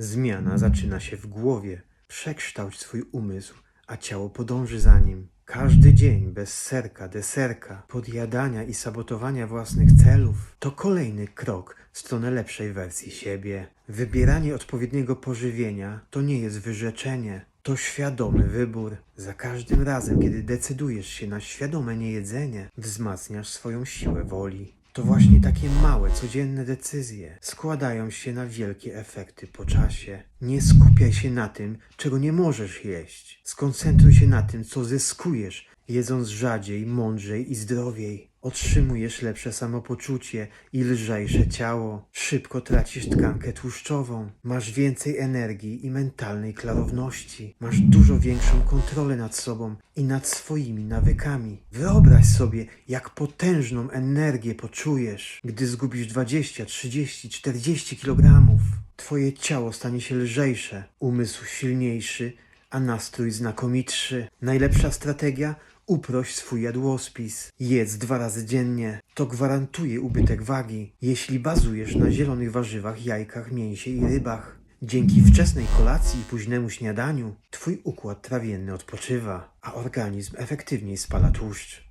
Zmiana zaczyna się w głowie. Przekształć swój umysł, a ciało podąży za nim. Każdy dzień bez serka, deserka, podjadania i sabotowania własnych celów to kolejny krok w stronę lepszej wersji siebie. Wybieranie odpowiedniego pożywienia to nie jest wyrzeczenie, to świadomy wybór. Za każdym razem, kiedy decydujesz się na świadome niejedzenie, wzmacniasz swoją siłę woli. To właśnie takie małe, codzienne decyzje składają się na wielkie efekty po czasie. Nie skupiaj się na tym, czego nie możesz jeść. Skoncentruj się na tym, co zyskujesz, jedząc rzadziej, mądrzej i zdrowiej. Otrzymujesz lepsze samopoczucie i lżejsze ciało. Szybko tracisz tkankę tłuszczową. Masz więcej energii i mentalnej klarowności. Masz dużo większą kontrolę nad sobą i nad swoimi nawykami. Wyobraź sobie, jak potężną energię poczujesz, gdy zgubisz 20, 30, 40 kg. Twoje ciało stanie się lżejsze, umysł silniejszy, a nastrój znakomitszy. Najlepsza strategia? Uprość swój jadłospis. Jedz dwa razy dziennie. To gwarantuje ubytek wagi, jeśli bazujesz na zielonych warzywach, jajkach, mięsie i rybach. Dzięki wczesnej kolacji i późnemu śniadaniu Twój układ trawienny odpoczywa, a organizm efektywniej spala tłuszcz.